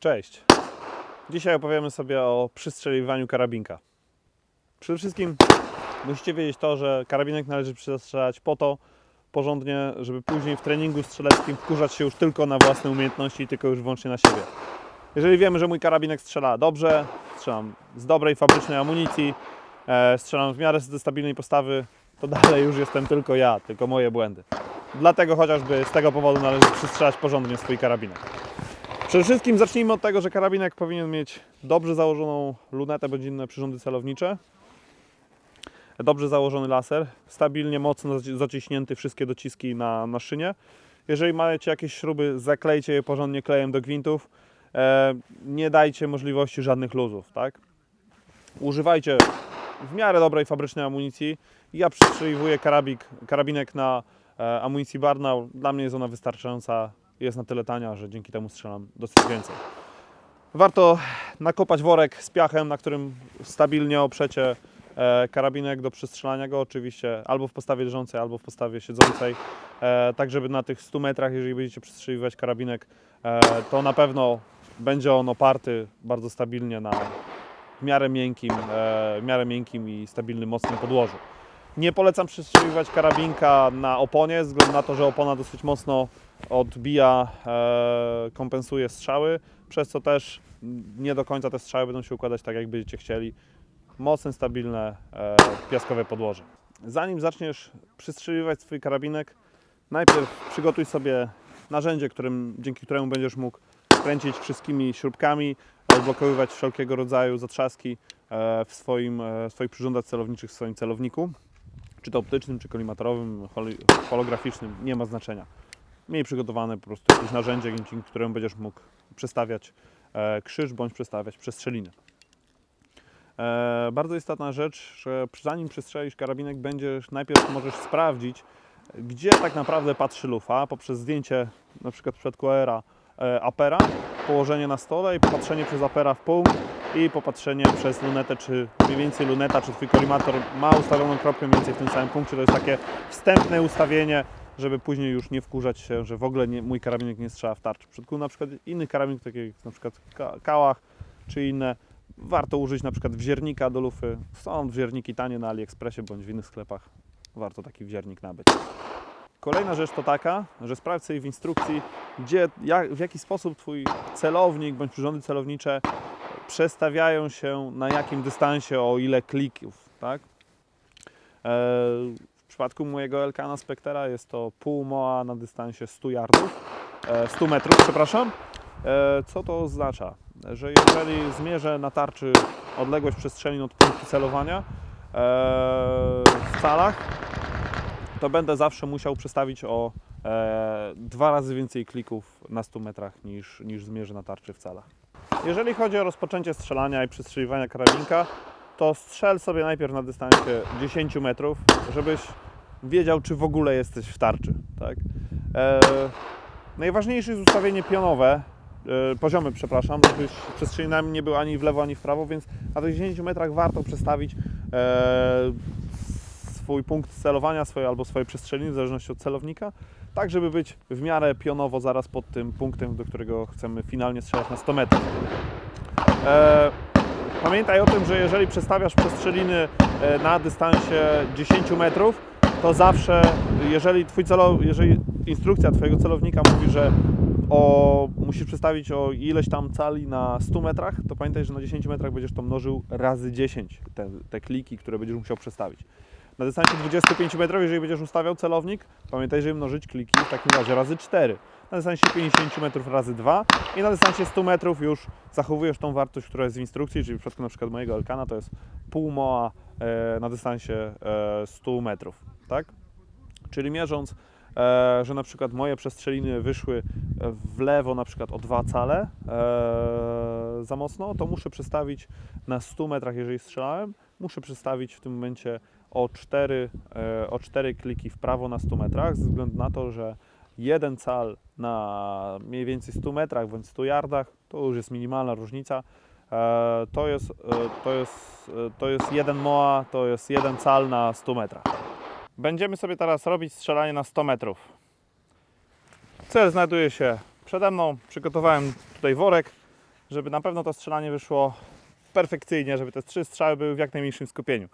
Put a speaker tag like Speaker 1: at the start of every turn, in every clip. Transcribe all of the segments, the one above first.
Speaker 1: Cześć. Dzisiaj opowiemy sobie o przystrzeliwaniu karabinka. Przede wszystkim musicie wiedzieć to, że karabinek należy przestrzelać po to porządnie, żeby później w treningu strzeleckim wkurzać się już tylko na własne umiejętności tylko już wyłącznie na siebie. Jeżeli wiemy, że mój karabinek strzela dobrze, strzelam z dobrej fabrycznej amunicji, e, strzelam w miarę stabilnej postawy, to dalej już jestem tylko ja, tylko moje błędy. Dlatego chociażby z tego powodu należy przystrzelać porządnie swój karabinek. Przede wszystkim zacznijmy od tego, że karabinek powinien mieć dobrze założoną lunetę bądź inne przyrządy celownicze, dobrze założony laser, stabilnie, mocno zaci- zaciśnięty wszystkie dociski na, na szynie. Jeżeli macie jakieś śruby, zaklejcie je porządnie klejem do gwintów. E, nie dajcie możliwości żadnych luzów, tak? Używajcie w miarę dobrej fabrycznej amunicji. Ja przystrzeliwuję karabik, karabinek na e, amunicji Barnau. Dla mnie jest ona wystarczająca. Jest na tyle tania, że dzięki temu strzelam dosyć więcej. Warto nakopać worek z piachem, na którym stabilnie oprzecie e, karabinek do przestrzelania go oczywiście albo w postawie leżącej, albo w postawie siedzącej, e, tak żeby na tych 100 metrach, jeżeli będziecie przestrzeliwać karabinek, e, to na pewno będzie on oparty bardzo stabilnie na w miarę miękkim, w miarę miękkim i stabilnym, mocnym podłożu. Nie polecam przestrzeliwać karabinka na oponie, ze względu na to, że opona dosyć mocno odbija, e, kompensuje strzały, przez co też nie do końca te strzały będą się układać tak, jak będziecie chcieli. Mocne, stabilne, e, piaskowe podłoże. Zanim zaczniesz przystrzeliwać swój karabinek, najpierw przygotuj sobie narzędzie, którym, dzięki któremu będziesz mógł kręcić wszystkimi śrubkami, odblokowywać wszelkiego rodzaju zatrzaski e, w swoim, e, swoich przyrządach celowniczych, w swoim celowniku, czy to optycznym, czy kolimatorowym, holograficznym, nie ma znaczenia. Miej przygotowane po prostu jakieś narzędzie, dzięki któremu będziesz mógł przestawiać e, krzyż bądź przestawiać przestrzeliny. E, bardzo istotna rzecz, że zanim przestrzelisz karabinek, będziesz najpierw możesz sprawdzić, gdzie tak naprawdę patrzy lufa poprzez zdjęcie na przykład przypadku aera e, apera, położenie na stole i popatrzenie przez apera w pół i popatrzenie przez lunetę, czy mniej więcej luneta, czy twój kolimator ma ustawioną kropkę mniej więcej w tym samym punkcie. To jest takie wstępne ustawienie, żeby później już nie wkurzać się, że w ogóle nie, mój karabinek nie strzela w tarczy. W przypadku na przykład innych karabinków, takich jak na przykład ka- kałach, czy inne, warto użyć na przykład wziernika do lufy. Są wzierniki tanie na AliExpressie bądź w innych sklepach. Warto taki wziernik nabyć. Kolejna rzecz to taka, że sprawdź sobie w instrukcji, gdzie, jak, w jaki sposób Twój celownik bądź przyrządy celownicze przestawiają się na jakim dystansie, o ile klików, tak? E, w przypadku mojego Elkana Spectera jest to pół moa na dystansie 100 yardów, e, 100 metrów, przepraszam. E, co to oznacza? Że jeżeli zmierzę na tarczy odległość przestrzelin od punktu celowania e, w calach, to będę zawsze musiał przestawić o e, dwa razy więcej klików na 100 metrach niż, niż zmierzę na tarczy w calach. Jeżeli chodzi o rozpoczęcie strzelania i przestrzeliwania karabinka, to strzel sobie najpierw na dystansie 10 metrów, żebyś wiedział, czy w ogóle jesteś w tarczy. Tak? E, najważniejsze jest ustawienie pionowe, e, poziomy, przepraszam, żebyś przestrzelinami nie był ani w lewo, ani w prawo, więc na tych 10 metrach warto przestawić e, swój punkt celowania swoje, albo swoje przestrzeliny, w zależności od celownika, tak żeby być w miarę pionowo zaraz pod tym punktem, do którego chcemy finalnie strzelać na 100 metrów. E, pamiętaj o tym, że jeżeli przestawiasz przestrzeliny e, na dystansie 10 metrów, to zawsze, jeżeli, twój jeżeli instrukcja Twojego celownika mówi, że o, musisz przestawić o ileś tam cali na 100 metrach, to pamiętaj, że na 10 metrach będziesz to mnożył razy 10, te, te kliki, które będziesz musiał przestawić. Na dystansie 25 metrów, jeżeli będziesz ustawiał celownik, pamiętaj, żeby mnożyć kliki w takim razie razy 4. Na dystansie 50 metrów razy 2 i na dystansie 100 metrów już zachowujesz tą wartość, która jest w instrukcji, czyli w przypadku na przykład mojego Elkana to jest pół moa e, na dystansie e, 100 metrów, tak? Czyli mierząc, e, że na przykład moje przestrzeliny wyszły w lewo na przykład o 2 cale e, za mocno, to muszę przestawić na 100 metrach, jeżeli strzelałem, muszę przestawić w tym momencie o 4, e, o 4 kliki w prawo na 100 metrach, ze względu na to, że jeden cal na mniej więcej 100 metrach bądź 100 yardach, to już jest minimalna różnica. E, To jest, e, to, jest, to jest jeden moa, to jest jeden cal na 100 metrach. Będziemy sobie teraz robić strzelanie na 100 metrów. Cel znajduje się przede mną. Przygotowałem tutaj worek żeby na pewno to strzelanie wyszło perfekcyjnie, żeby te trzy strzały były w jak najmniejszym skupieniu.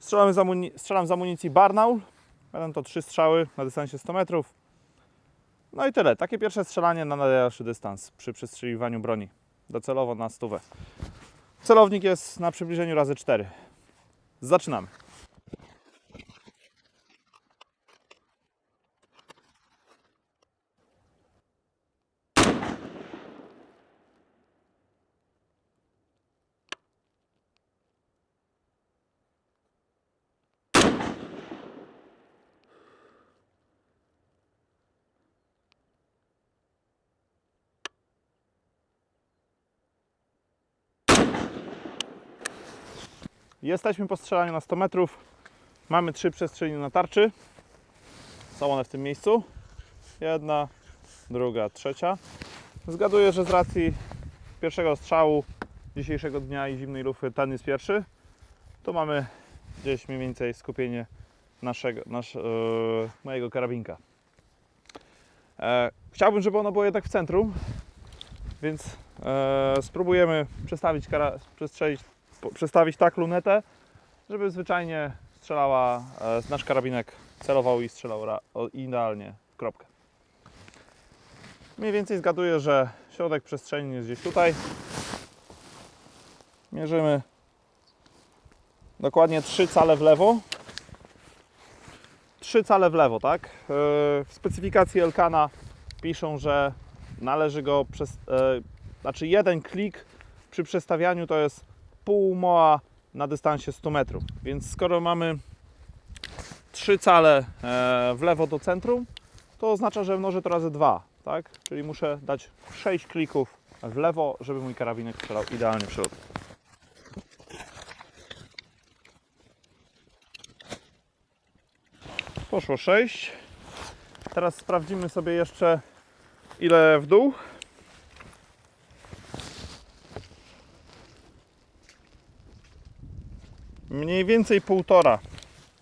Speaker 1: Strzelamy z amuni- strzelam z amunicji Barnaul. Będą to trzy strzały na dystansie 100 metrów. No i tyle. Takie pierwsze strzelanie na najdalszy dystans przy przestrzeliwaniu broni. Docelowo na stówę. Celownik jest na przybliżeniu razy 4. Zaczynamy. Jesteśmy po strzelaniu na 100 metrów. Mamy trzy przestrzeliny na tarczy. Są one w tym miejscu. Jedna, druga, trzecia. Zgaduję, że z racji pierwszego strzału dzisiejszego dnia i zimnej lufy ten jest pierwszy. Tu mamy gdzieś mniej więcej skupienie naszego, nasz, e, mojego karabinka. E, chciałbym, żeby ono było jednak w centrum, więc e, spróbujemy przestawić, kara, przestrzelić przestawić tak lunetę, żeby zwyczajnie strzelała, e, nasz karabinek celował i strzelał idealnie w kropkę. Mniej więcej zgaduję, że środek przestrzeni jest gdzieś tutaj. Mierzymy dokładnie 3 cale w lewo. 3 cale w lewo, tak? E, W specyfikacji Elkana piszą, że należy go przez, e, znaczy jeden klik przy przestawianiu to jest pół moa na dystansie 100 metrów. Więc skoro mamy trzy cale e, w lewo do centrum, to oznacza, że mnożę to razy dwa, tak? Czyli muszę dać 6 klików w lewo, żeby mój karabinek strzelał idealnie w środku. Poszło 6. Teraz sprawdzimy sobie jeszcze ile w dół. Mniej więcej półtora.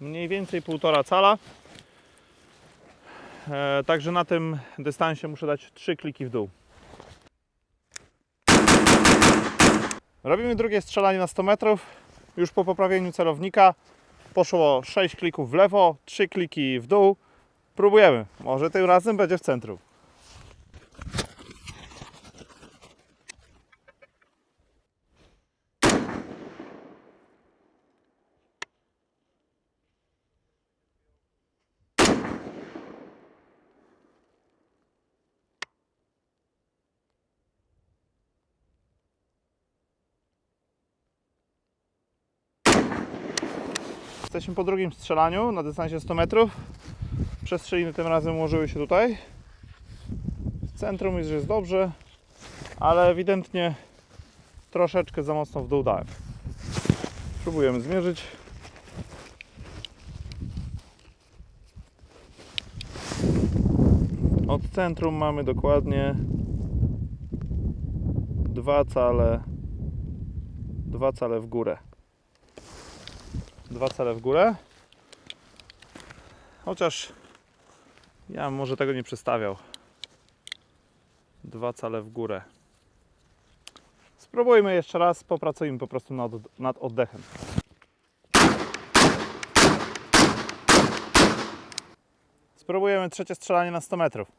Speaker 1: Mniej więcej półtora cala. E, także na tym dystansie muszę dać trzy kliki w dół. Robimy drugie strzelanie na 100 metrów. Już po poprawieniu celownika poszło 6 klików w lewo, 3 kliki w dół. Próbujemy. Może tym razem będzie w centrum. Jesteśmy po drugim strzelaniu na dystansie 100 metrów. Przestrzeliny tym razem ułożyły się tutaj. W centrum jest, jest dobrze, ale ewidentnie troszeczkę za mocno w dół dałem. Spróbujemy zmierzyć. Od centrum mamy dokładnie dwa cale dwa cale w górę dwa cele w górę. Chociaż ja może tego nie przestawiał. Dwa cale w górę. Spróbujmy jeszcze raz, popracujmy po prostu nad, nad oddechem. Spróbujemy trzecie strzelanie na 100 metrów.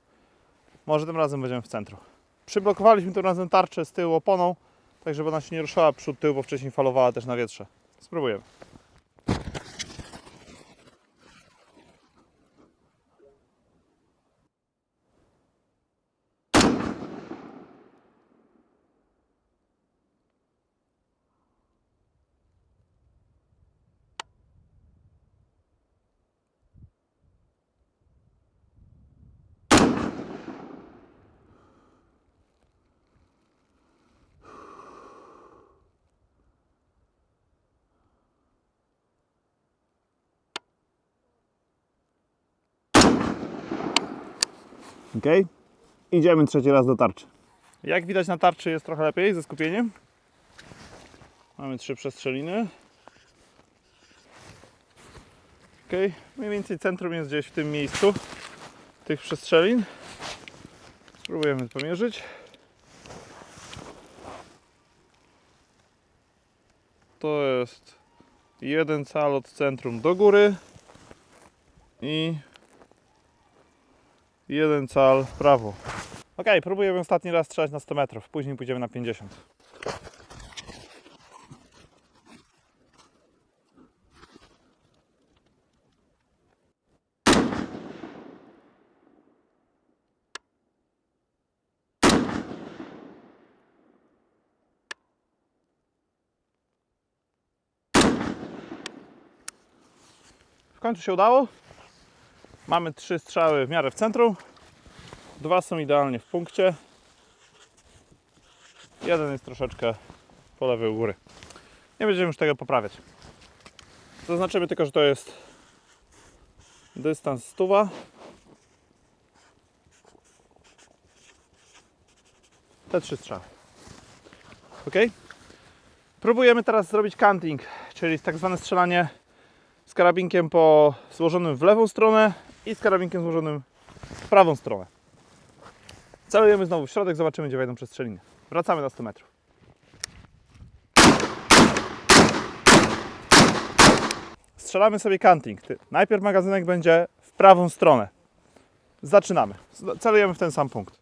Speaker 1: Może tym razem będziemy w centrum. Przyblokowaliśmy tym razem tarczę z tyłu oponą, tak żeby ona się nie ruszała przód tył, bo wcześniej falowała też na wietrze. Spróbujemy. Ok. Idziemy trzeci raz do tarczy. Jak widać na tarczy jest trochę lepiej ze skupieniem. Mamy trzy przestrzeliny. Ok. Mniej więcej centrum jest gdzieś w tym miejscu tych przestrzelin. Spróbujemy pomierzyć. to jest jeden cal od centrum do góry i jeden cal w prawo. Ok, próbujemy ostatni raz strzelać na 100 metrów, później pójdziemy na 50. W końcu się udało. Mamy trzy strzały w miarę w centrum. Dwa są idealnie w punkcie. Jeden jest troszeczkę po lewej u góry. Nie będziemy już tego poprawiać. Zaznaczymy tylko, że to jest dystans stuwa. Te trzy strzały. Ok? Próbujemy teraz zrobić canting, czyli tak zwane strzelanie z karabinkiem po złożonym w lewą stronę i z karabinkiem złożonym w prawą stronę. Celujemy znowu w środek, zobaczymy gdzie wejdą przestrzeliny. Wracamy na 100 metrów. Strzelamy sobie canting. Ty- Najpierw magazynek będzie w prawą stronę. Zaczynamy. Celujemy w ten sam punkt.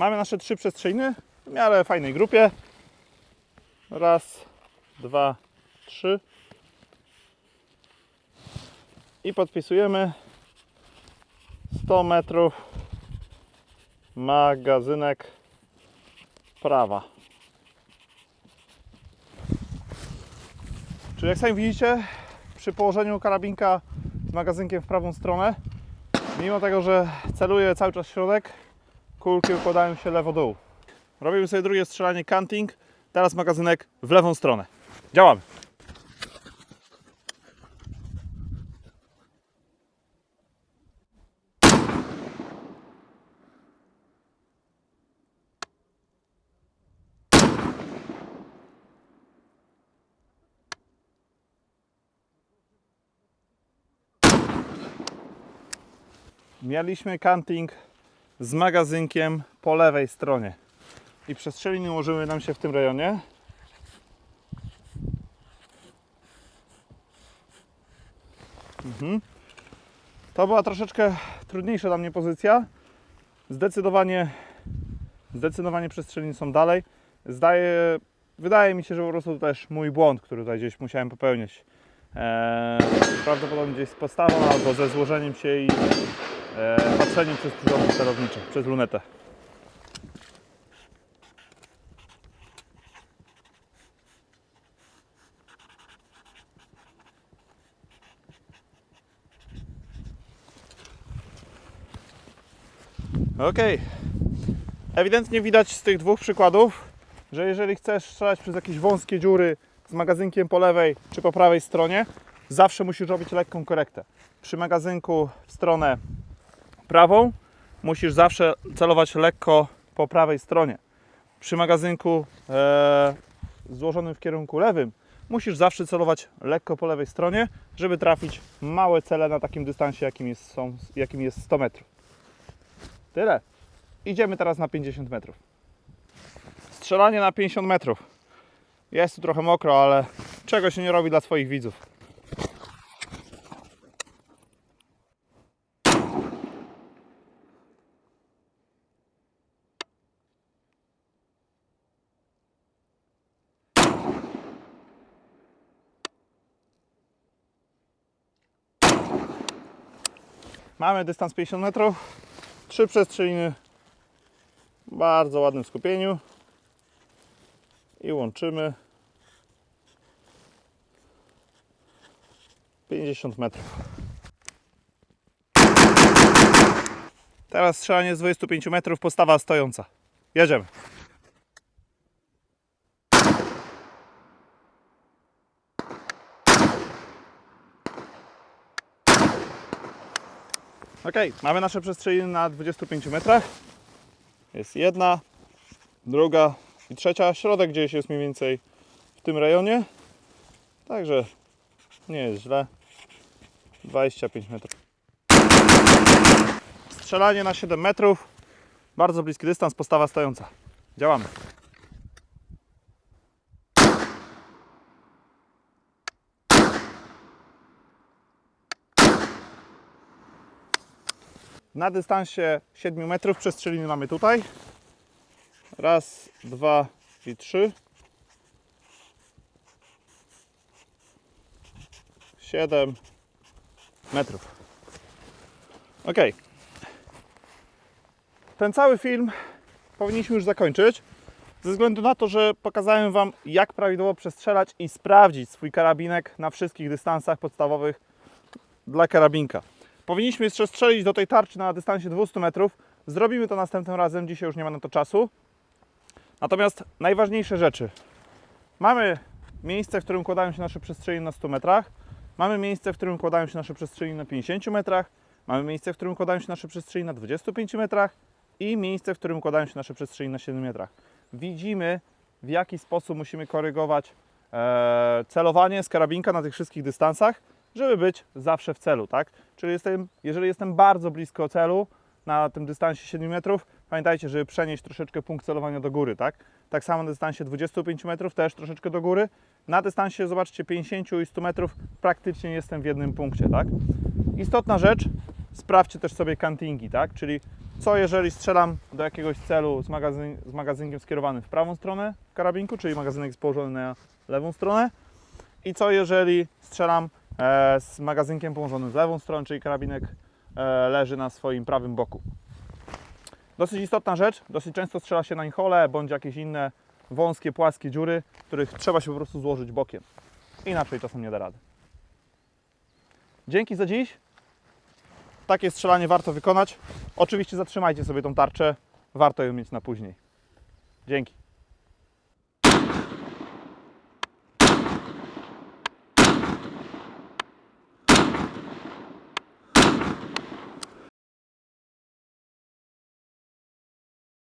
Speaker 1: Mamy nasze trzy przestrzeliny w miarę fajnej grupie. Raz, dwa, trzy. I podpisujemy 100 metrów magazynek prawa. Czyli jak sami widzicie, przy położeniu karabinka z magazynkiem w prawą stronę, mimo tego, że celuję cały czas środek, kulki układają się lewo-dół. Robimy sobie drugie strzelanie canting, teraz magazynek w lewą stronę. Działamy. Mieliśmy canting z magazynkiem po lewej stronie. I przestrzeliny ułożyły nam się w tym rejonie. Mhm. To była troszeczkę trudniejsza dla mnie pozycja. Zdecydowanie, zdecydowanie są dalej. Zdaje, wydaje mi się, że po prostu to też mój błąd, który tutaj gdzieś musiałem popełnić. Eee, prawdopodobnie gdzieś z postawą albo ze złożeniem się i patrzeniem przez przyrząd sterowniczy, przez lunetę. Ok. Ewidentnie widać z tych dwóch przykładów, że jeżeli chcesz strzelać przez jakieś wąskie dziury z magazynkiem po lewej czy po prawej stronie, zawsze musisz robić lekką korektę. Przy magazynku w stronę prawą musisz zawsze celować lekko po prawej stronie. Przy magazynku e, złożonym w kierunku lewym musisz zawsze celować lekko po lewej stronie, żeby trafić małe cele na takim dystansie, jakim jest, są, jakim jest 100 metrów. Tyle. Idziemy teraz na 50 metrów. Strzelanie na 50 metrów. Jest tu trochę mokro, ale czego się nie robi dla swoich widzów. Mamy dystans 50 metrów. Trzy przestrzeliny w bardzo ładnym skupieniu. I łączymy 50 metrów. Teraz strzelanie z 25 metrów, postawa stojąca. Jedziemy. Ok, mamy nasze przestrzeliny na 25 metrach. Jest jedna, druga i trzecia. Środek gdzieś jest mniej więcej w tym rejonie. Także nie jest źle. 25 metrów. Strzelanie na 7 metrów. Bardzo bliski dystans, postawa stojąca. Działamy. Na dystansie 7 metrów przestrzeliny mamy tutaj. Raz, dwa i trzy. Siedem metrów. Ok. Ten cały film powinniśmy już zakończyć. Ze względu na to, że pokazałem Wam, jak prawidłowo przestrzelać i sprawdzić swój karabinek na wszystkich dystansach podstawowych dla karabinka. Powinniśmy jeszcze strzelić do tej tarczy na dystansie 200 metrów. Zrobimy to następnym razem, dzisiaj już nie ma na to czasu. Natomiast najważniejsze rzeczy. Mamy miejsce, w którym kładają się nasze przestrzeliny na 100 metrach. Mamy miejsce, w którym kładają się nasze przestrzeliny na 50 metrach. Mamy miejsce, w którym kładają się nasze przestrzeliny na 25 metrach. I miejsce, w którym kładają się nasze przestrzeliny na 7 metrach. Widzimy, w jaki sposób musimy korygować e, celowanie z karabinka na tych wszystkich dystansach, żeby być zawsze w celu, tak? Czyli jestem, jeżeli jestem bardzo blisko celu, na tym dystansie 7 metrów, pamiętajcie, żeby przenieść troszeczkę punkt celowania do góry, tak? Tak samo na dystansie 25 metrów też troszeczkę do góry. Na dystansie, zobaczcie, 50 i 100 metrów praktycznie jestem w jednym punkcie, tak? Istotna rzecz, sprawdźcie też sobie kantingi, tak? Czyli co jeżeli strzelam do jakiegoś celu z, magazyn, z magazynkiem skierowanym w prawą stronę karabinku, czyli magazynek jest położony na lewą stronę i co jeżeli strzelam z magazynkiem położonym w lewą stronę, czyli karabinek e, leży na swoim prawym boku. Dosyć istotna rzecz, dosyć często strzela się na inhole bądź jakieś inne wąskie, płaskie dziury, których trzeba się po prostu złożyć bokiem. Inaczej czasem nie da rady. Dzięki za dziś. Takie strzelanie warto wykonać. Oczywiście zatrzymajcie sobie tą tarczę, warto ją mieć na później. Dzięki.